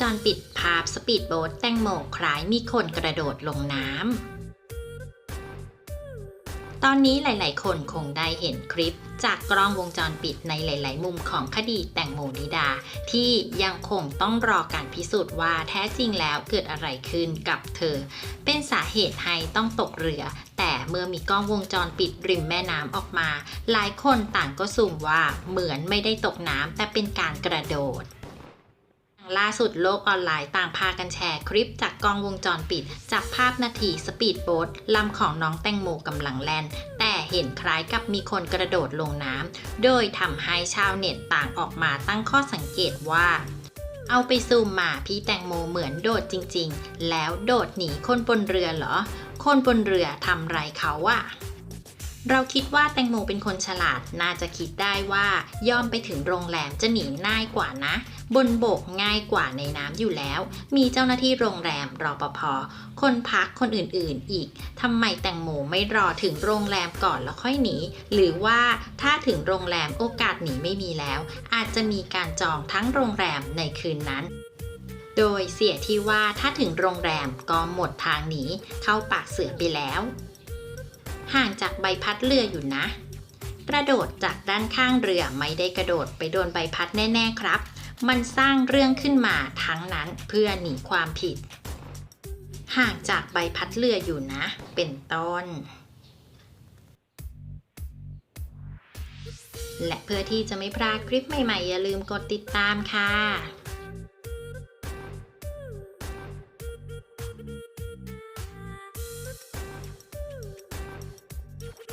จอนปิดภาพสปีดโบ๊ทแตงโมคล้ายมีคนกระโดดลงน้ำ ตอนนี้หลาย ๆ คนคงได้เห็นคลิป จากกล้องวงจรปิดในหลาย ๆ มุมของคดีแตงโมนิดา ที่ยังคงต้องรอการพิสูจน์ว่าแท้จริงแล้วเกิดอะไรขึ้นกับเธอ เป็นสาเหตุให้ต้องตกเรือแต่เมื่อมีกล้องวงจรปิดริมแม่น้ำออกมา หลายคนต่างก็สุ่มว่าเหมือนไม่ได้ตกน้ำแต่เป็นการกระโดด ล่าสุดโลกออนไลน์ต่างพากันแชร์คลิปจากกล้องวงจรปิด จับภาพนาทีสปีดโบ๊ทลำของน้องแตงโมกำลังแล่น แต่เห็นคล้ายกับมีคนกระโดดลงน้ำ โดยทำให้ชาวเน็ตต่างออกมาตั้งข้อสังเกตว่า เอาไปซูมมาพี่แตงโมเหมือนโดดจริง ๆ แล้วโดดหนีคนบนเรือเหรอ คนบนเรือทำไรเขาอะ เราคิดว่าแตงโมเป็นคนฉลาดน่าจะคิดได้ว่ายอมไปถึงโรงแรมจะหนีง่ายกว่านะ บนบกง่ายกว่าในน้ำอยู่แล้ว มีเจ้าหน้าที่โรงแรมรอปภคนพักคนอื่นๆ อีกทำไมแตงโมไม่รอถึงโรงแรมก่อนแล้วค่อยหนี หรือว่าถ้าถึงโรงแรมโอกาสหนีไม่มีแล้ว อาจจะมีการจองทั้งโรงแรมในคืนนั้นโดยเสียที่ว่าถ้าถึงโรงแรมก็หมดทางหนีเข้าปากเสือไปแล้ว ห่างจากใบพัดเรืออยู่นะ กระโดดจากด้านข้างเรือไม่ได้กระโดดไปโดนใบพัดแน่ ๆ ครับ มันสร้างเรื่องขึ้นมาทั้งนั้นเพื่อหนีความผิด ห่างจากใบพัดเรืออยู่นะ เป็นต้น และเพื่อที่จะไม่พลาดคลิปใหม่ ๆ อย่าลืมกดติดตามค่ะ